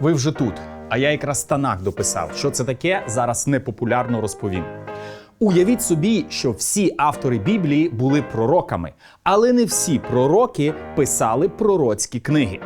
Ви вже тут. А я якраз Танах дописав. Що це таке, зараз непопулярно розповім. Уявіть собі, що всі автори Біблії були пророками, але не всі пророки писали пророцькі книги.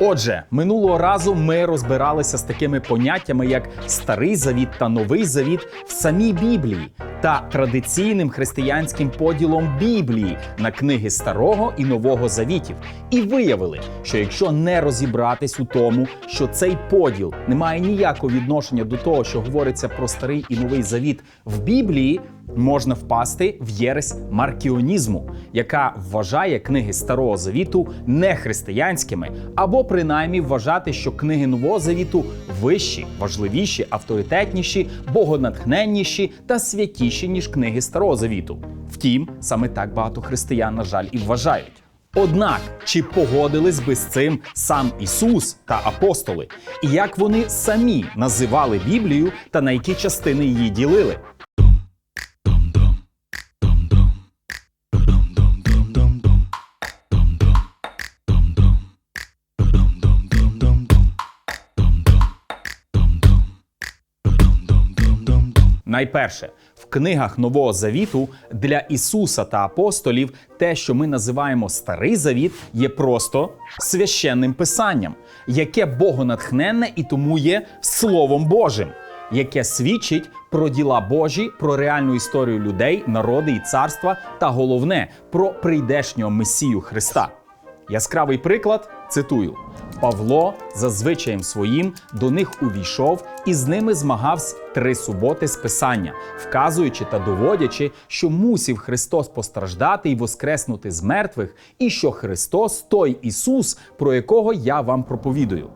Отже, минулого разу ми розбиралися з такими поняттями, як старий завіт та новий завіт в самій Біблії та традиційним християнським поділом Біблії на книги старого і нового завітів, і виявили, що якщо не розібратись у тому, що цей поділ не має ніякого відношення до того, що говориться про старий і новий завіт в Біблії, можна впасти в єресь маркіонізму, яка вважає книги Старого Завіту нехристиянськими, або принаймні вважати, що книги Нового Завіту вищі, важливіші, авторитетніші, богонатхненніші та святіші, ніж книги Старого Завіту. Втім, саме так багато християн, на жаль, і вважають. Однак, чи погодились би з цим сам Ісус та апостоли, і як вони самі називали Біблію та на які частини її ділили? Найперше, книгах Нового Завіту для Ісуса та апостолів те, що ми називаємо Старий Завіт, є просто священним писанням, яке богонатхненне і тому є Словом Божим, яке свідчить про діла Божі, про реальну історію людей, народи і царства, та головне про прийдешнього Месію Христа. Яскравий приклад цитую: Павло за звичаєм своїм до них увійшов і з ними змагався три суботи з писання, вказуючи та доводячи, що мусів Христос постраждати і воскреснути з мертвих, і що Христос той Ісус, про якого я вам проповідую.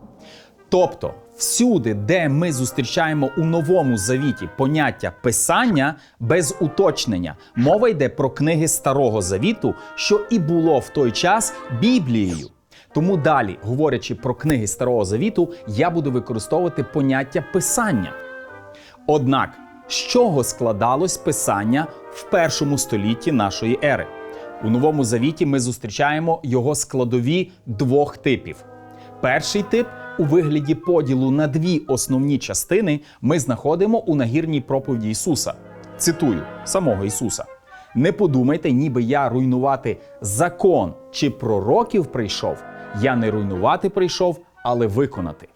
Тобто, всюди, де ми зустрічаємо у новому завіті поняття писання без уточнення, мова йде про книги Старого Завіту, що і було в той час Біблією. Тому далі, говорячи про книги Старого Завіту, я буду використовувати поняття писання. Однак, з чого складалось писання в першому столітті нашої ери? У новому завіті ми зустрічаємо його складові двох типів. Перший тип у вигляді поділу на дві основні частини ми знаходимо у нагірній проповіді Ісуса. Цитую самого Ісуса: Не подумайте, ніби я руйнувати закон чи пророків прийшов. Я не руйнувати прийшов, але виконати.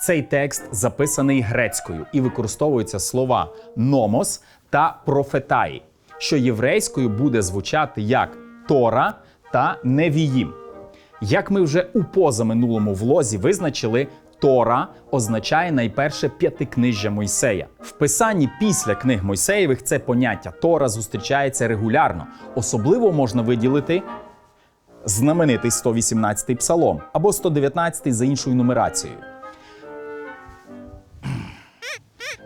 Цей текст записаний грецькою і використовуються слова номос та профетаї, що єврейською буде звучати як Тора та Невіїм. Як ми вже у позаминулому влозі визначили, Тора означає найперше п'ятикнижжя Мойсея. В писанні після книг Мойсеєвих це поняття Тора зустрічається регулярно. Особливо можна виділити знаменитий 118-й псалом або 119-й за іншою нумерацією.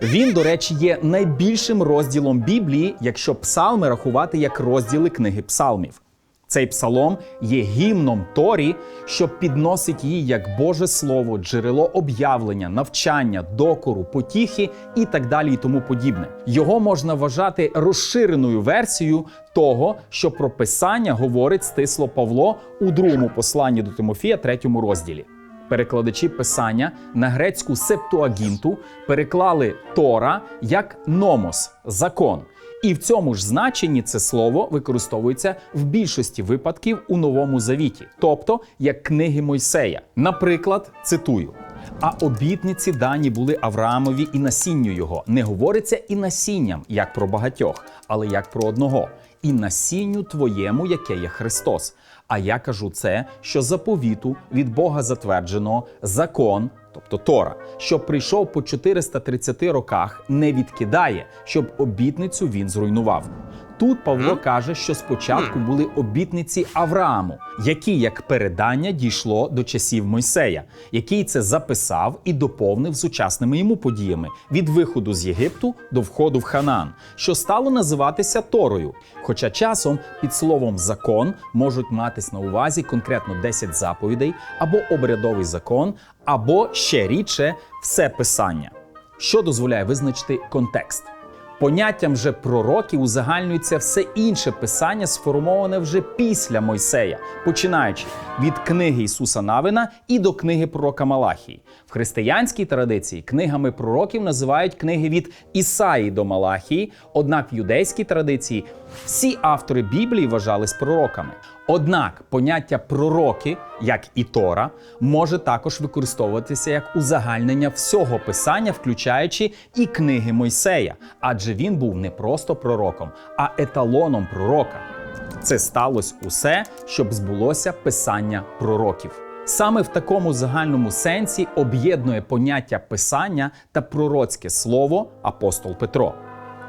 Він, до речі, є найбільшим розділом Біблії, якщо псалми рахувати як розділи книги псалмів. Цей псалом є гімном Торі, що підносить її як Боже Слово, джерело об'явлення, навчання, докору, потіхи і так далі, і тому подібне. Його можна вважати розширеною версією того, що про писання говорить стисло Павло у другому посланні до Тимофія, третьому розділі. Перекладачі писання на грецьку септуагінту переклали Тора як номос закон. І в цьому ж значенні це слово використовується в більшості випадків у Новому Завіті, тобто як книги Мойсея. Наприклад, цитую. А обітниці дані були Авраамові і насінню його. Не говориться і насінням, як про багатьох, але як про одного. І насінню твоєму, яке є Христос. А я кажу це, що заповіту від Бога затверджено закон, тобто Тора, що прийшов по 430 роках, не відкидає, щоб обітницю він зруйнував. Тут Павло каже, що спочатку були обітниці Аврааму, які як передання дійшло до часів Мойсея, який це записав і доповнив сучасними йому подіями від виходу з Єгипту до входу в Ханаан, що стало називатися Торою. Хоча часом під словом закон можуть матись на увазі конкретно 10 заповідей або обрядовий закон, або ще рідше все писання, що дозволяє визначити контекст. Поняттям же пророків узагальнюється все інше писання, сформоване вже після Мойсея, починаючи від книги Ісуса Навина і до книги пророка Малахії. В християнській традиції книгами пророків називають книги від Ісаї до Малахії, однак в юдейській традиції всі автори Біблії вважались пророками. Однак поняття пророки, як і Тора, може також використовуватися як узагальнення всього писання, включаючи і книги Мойсея, адже він був не просто пророком, а еталоном пророка. Це сталося усе, щоб збулося писання пророків. Саме в такому загальному сенсі об'єднує поняття писання та пророцьке слово апостол Петро.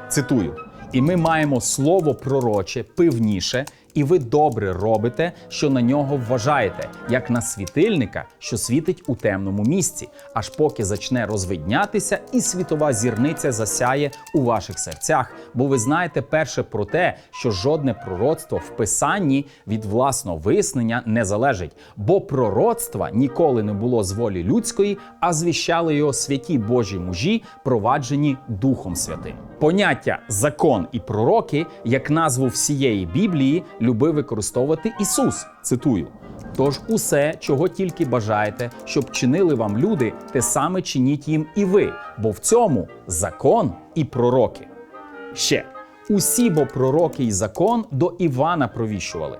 Цитую: і ми маємо слово пророче пивніше, і ви добре робите, що на нього вважаєте, як на світильника, що світить у темному місці, аж поки зачне розвиднятися, і світова зірниця засяє у ваших серцях. Бо ви знаєте перше про те, що жодне пророцтво в писанні від власного вияснення не залежить, бо пророцтва ніколи не було з волі людської, а звіщали його святі Божі мужі, проваджені Духом Святим. Поняття закон і пророки, як назву всієї Біблії, любив використовувати Ісус. Цитую. Тож усе, чого тільки бажаєте, щоб чинили вам люди, те саме чиніть їм і ви, бо в цьому закон і пророки. Ще усі бо пророки і закон до Івана провіщували.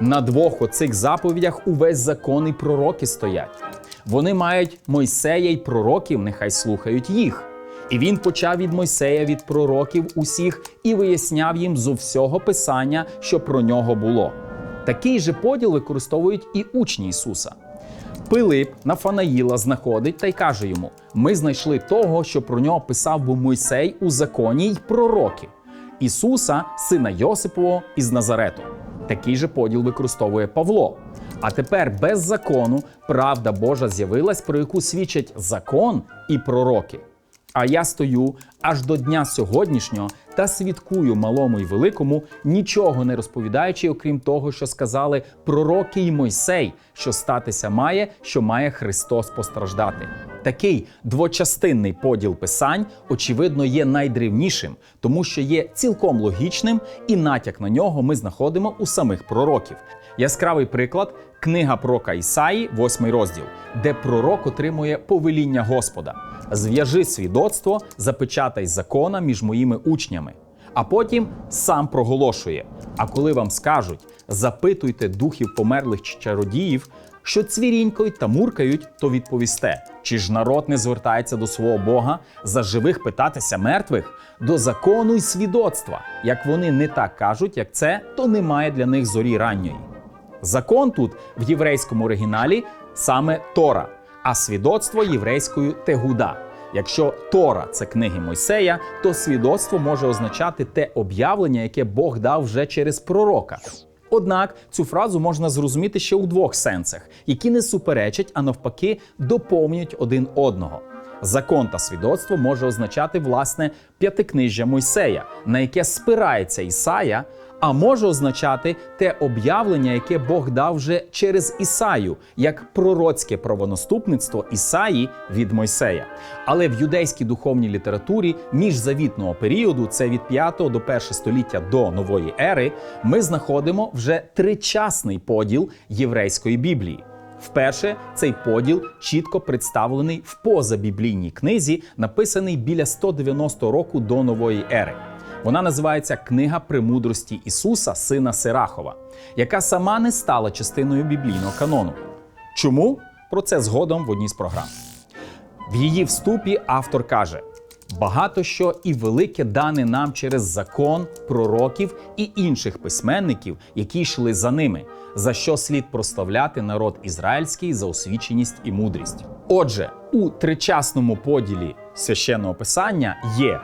На двох оцих заповідях увесь закон і пророки стоять. Вони мають Мойсея й пророків, нехай слухають їх. І він почав від Мойсея, від пророків усіх і виясняв їм зо всього писання, що про нього було. Такий же поділ використовують і учні Ісуса. Пилип Нафанаїла знаходить та й каже йому: Ми знайшли того, що про нього писав був Мойсей у законі й пророки Ісуса, сина Йосипового із Назарету. Такий же поділ використовує Павло. А тепер без закону правда Божа з'явилась, про яку свідчать закон і пророки. А я стою аж до дня сьогоднішнього та свідкую малому й великому, нічого не розповідаючи, окрім того, що сказали пророки й Мойсей, що статися має, що має Христос постраждати. Такий двочастинний поділ писань, очевидно, є найдревнішим, тому що є цілком логічним, і натяк на нього ми знаходимо у самих пророків. Яскравий приклад книга пророка Ісаї, 8 розділ, де пророк отримує повеління Господа: зв'яжи свідоцтво, запечатай закона між моїми учнями. А потім сам проголошує: а коли вам скажуть, запитуйте духів померлих чи чародіїв, що цвірінькають та муркають, то відповісте: чи ж народ не звертається до свого Бога за живих питатися мертвих, до закону й свідоцтва? Як вони не так кажуть, як це, то немає для них зорі ранньої. Закон тут в єврейському оригіналі саме Тора, а свідоцтво єврейською Тегуда. Якщо Тора це книги Мойсея, то свідоцтво може означати те об'явлення, яке Бог дав вже через пророка. Однак цю фразу можна зрозуміти ще у двох сенсах, які не суперечать, а навпаки, доповнюють один одного. Закон та свідоцтво може означати власне п'ятикнижжя Мойсея, на яке спирається Ісая, а може означати те об'явлення, яке Бог дав вже через Ісаю, як пророцьке правонаступництво Ісаї від Мойсея. Але в юдейській духовній літературі міжзавітного періоду, це від 5 до 1 століття до нової ери, ми знаходимо вже тричасний поділ єврейської Біблії. Вперше цей поділ чітко представлений в позабіблійній книзі, написаний біля 190 року до нової ери. Вона називається Книга премудрості Ісуса, сина Сирахова, яка сама не стала частиною біблійного канону. Чому? Про це згодом в одній з програм. В її вступі автор каже: багато що і велике дане нам через закон, пророків і інших письменників, які йшли за ними, за що слід прославляти народ ізраїльський за освіченість і мудрість. Отже, у тричасному поділі священного писання є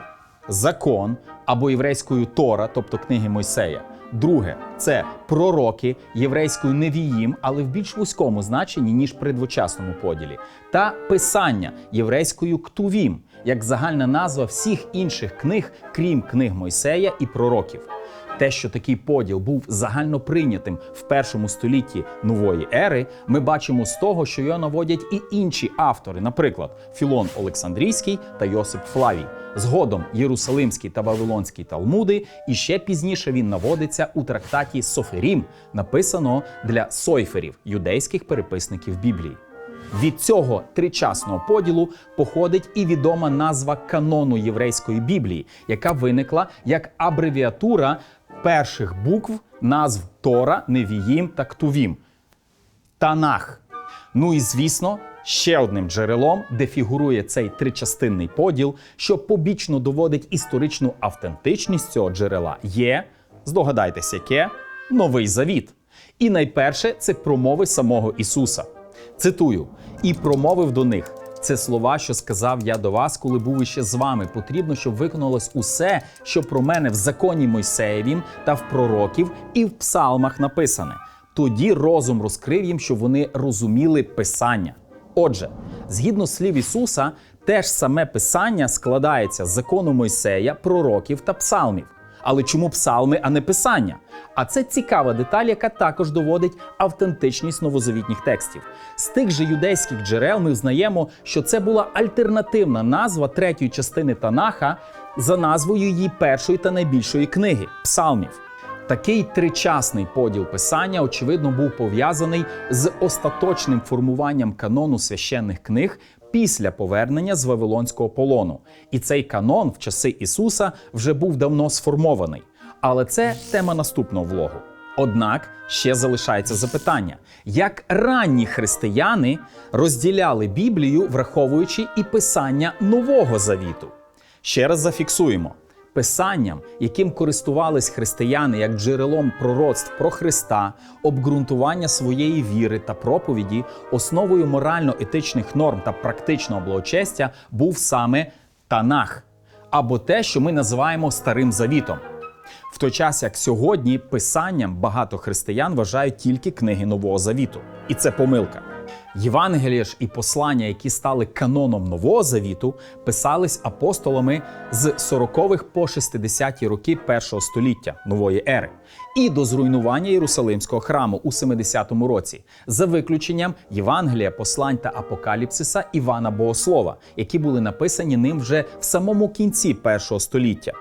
закон або єврейською Тора, тобто книги Мойсея. Друге це пророки єврейською невіїм, але в більш вузькому значенні ніж при двочасному поділі, та писання єврейською ктувім, як загальна назва всіх інших книг, крім книг Мойсея і пророків. Те, що такий поділ був загально прийнятим в першому столітті нової ери, ми бачимо з того, що його наводять і інші автори, наприклад, Філон Олександрійський та Йосип Флавій. Згодом Єрусалимський та Вавилонський Талмуди, і ще пізніше він наводиться у трактаті Соферім, написано для сойферів, юдейських переписників Біблії. Від цього тричасного поділу походить і відома назва канону єврейської Біблії, яка виникла як абревіатура перших букв назв Тора, Невіїм та Ктувім. Танах. Ну і звісно, ще одним джерелом, де фігурує цей тричастинний поділ, що побічно доводить історичну автентичність цього джерела, є, здогадайтесь, яке новий завіт. І найперше це промови самого Ісуса. Цитую: і промовив до них. Це слова, що сказав я до вас, коли був іще з вами. Потрібно, щоб виконалось усе, що про мене в законі Мойсеєвім та в пророків, і в псалмах написане. Тоді розум розкрив їм, щоб вони розуміли Писання. Отже, згідно слів Ісуса, те ж саме Писання складається з закону Мойсея, пророків та псалмів. Але чому псалми, а не писання? А це цікава деталь, яка також доводить автентичність новозавітніх текстів. З тих же юдейських джерел ми знаємо, що це була альтернативна назва третьої частини Танаха за назвою її першої та найбільшої книги псалмів. Такий тричасний поділ писання, очевидно, був пов'язаний з остаточним формуванням канону священних книг після повернення з Вавилонського полону. І цей канон в часи Ісуса вже був давно сформований. Але це тема наступного влогу. Однак ще залишається запитання, як ранні християни розділяли Біблію, враховуючи і писання Нового Завіту. Ще раз зафіксуємо. Писанням, яким користувались християни як джерелом пророцтв про Христа, обґрунтування своєї віри та проповіді, основою морально-етичних норм та практичного благочестя був саме Танах, або те, що ми називаємо Старим Завітом. В той час, як сьогодні, писанням багато християн вважають тільки книги Нового Завіту, і це помилка. Євангелія ж і послання, які стали каноном Нового Завіту, писались апостолами з 40-х по 60-ті роки першого століття нової ери і до зруйнування Єрусалимського храму у 70-му році, за виключенням Євангелія, послань та апокаліпсиса Івана Богослова, які були написані ним вже в самому кінці першого століття.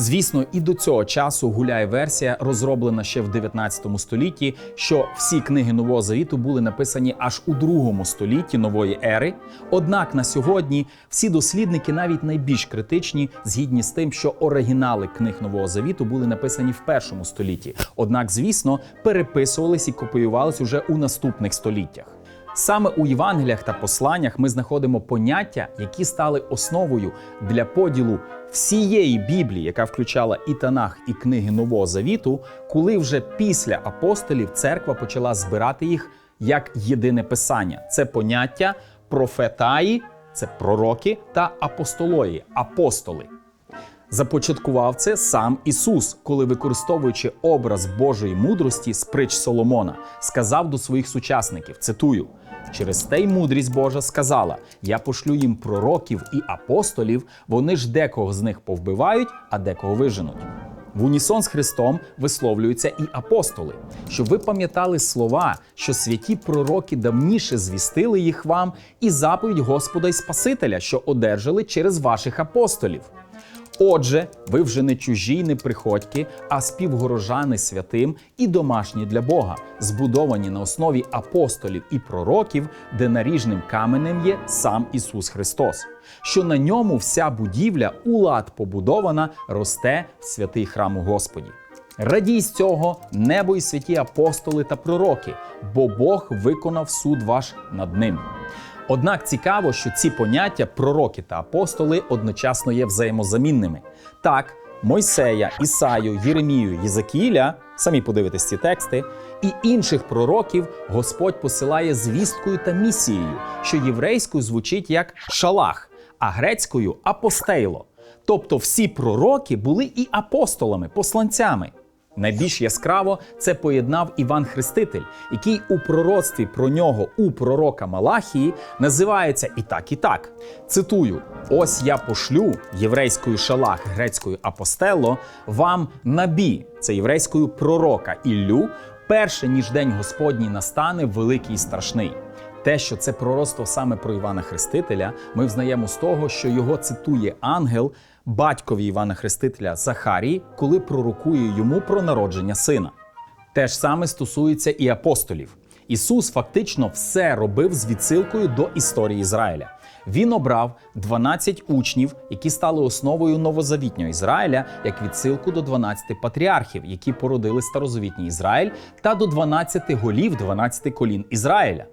Звісно, і до цього часу гуляє версія, розроблена ще в 19 столітті, що всі книги Нового Завіту були написані аж у другому столітті нової ери. Однак на сьогодні всі дослідники, навіть найбільш критичні, згідні з тим, що оригінали книг Нового Завіту були написані в першому столітті. Однак, звісно, переписувались і копіювались уже у наступних століттях. Саме у Євангеліях та посланнях ми знаходимо поняття, які стали основою для поділу всієї Біблії, яка включала і Танах, і книги Нового Завіту, коли вже після апостолів церква почала збирати їх як єдине писання. Це поняття профетаї, це пророки та апостолої, апостоли. Започаткував це сам Ісус, коли, використовуючи образ Божої мудрості з притч Соломона, сказав до своїх сучасників: цитую. Через те й мудрість Божа сказала: Я пошлю їм пророків і апостолів, вони ж декого з них повбивають, а декого виженуть. В унісон з Христом висловлюються і апостоли, щоб ви пам'ятали слова, що святі пророки давніше звістили їх вам, і заповідь Господа й Спасителя, що одержали через ваших апостолів. Отже, ви вже не чужі, й не приходьки, а співгорожани святим і домашні для Бога, збудовані на основі апостолів і пророків, де наріжним каменем є сам Ісус Христос, що на ньому вся будівля у лад побудована, росте в святий храм у Господі. Радій з цього небо і святі апостоли та пророки, бо Бог виконав суд ваш над ним. Однак цікаво, що ці поняття пророки та апостоли одночасно є взаємозамінними. Так, Мойсея, Ісаю, Єремію, Єзекіля, самі подивитесь ці тексти, і інших пророків Господь посилає звісткою та місією, що єврейською звучить як шалах, а грецькою апостейло. Тобто всі пророки були і апостолами, посланцями. Найбільш яскраво це поєднав Іван Хреститель, який у пророцтві про нього у пророка Малахії називається і так, і так. Цитую: ось я пошлю єврейською шалах, грецькою апостело, вам набі, це єврейською пророка Іллю, перше ніж день Господній настане великий і страшний. Те, що це пророцтво саме про Івана Хрестителя, ми взнаємо з того, що його цитує ангел батькові Івана Хрестителя Захарії, коли пророкує йому про народження сина. Те ж саме стосується і апостолів. Ісус фактично все робив з відсилкою до історії Ізраїля. Він обрав 12 учнів, які стали основою новозавітнього Ізраїля, як відсилку до 12 патріархів, які породили старозавітній Ізраїль, та до 12 голів 12 колін Ізраїля.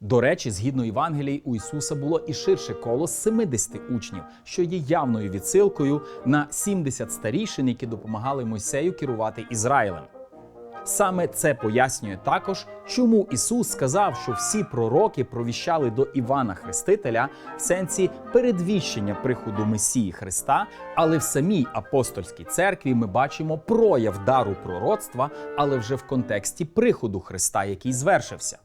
До речі, згідно Євангелії, у Ісуса було і ширше коло з 70 учнів, що є явною відсилкою на 70 старішин, які допомагали Мойсею керувати Ізраїлем. Саме це пояснює також, чому Ісус сказав, що всі пророки провіщали до Івана Хрестителя в сенсі передвіщення приходу Месії Христа, але в самій апостольській церкві ми бачимо прояв дару пророцтва, але вже в контексті приходу Христа, який звершився.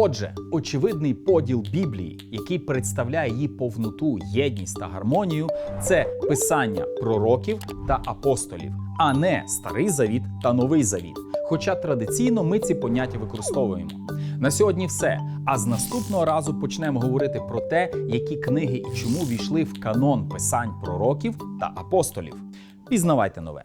Отже, очевидний поділ Біблії, який представляє її повноту, єдність та гармонію, це писання пророків та апостолів, а не старий завіт та новий завіт. Хоча традиційно ми ці поняття використовуємо. На сьогодні все. А з наступного разу почнемо говорити про те, які книги і чому війшли в канон писань пророків та апостолів. Пізнавайте нове.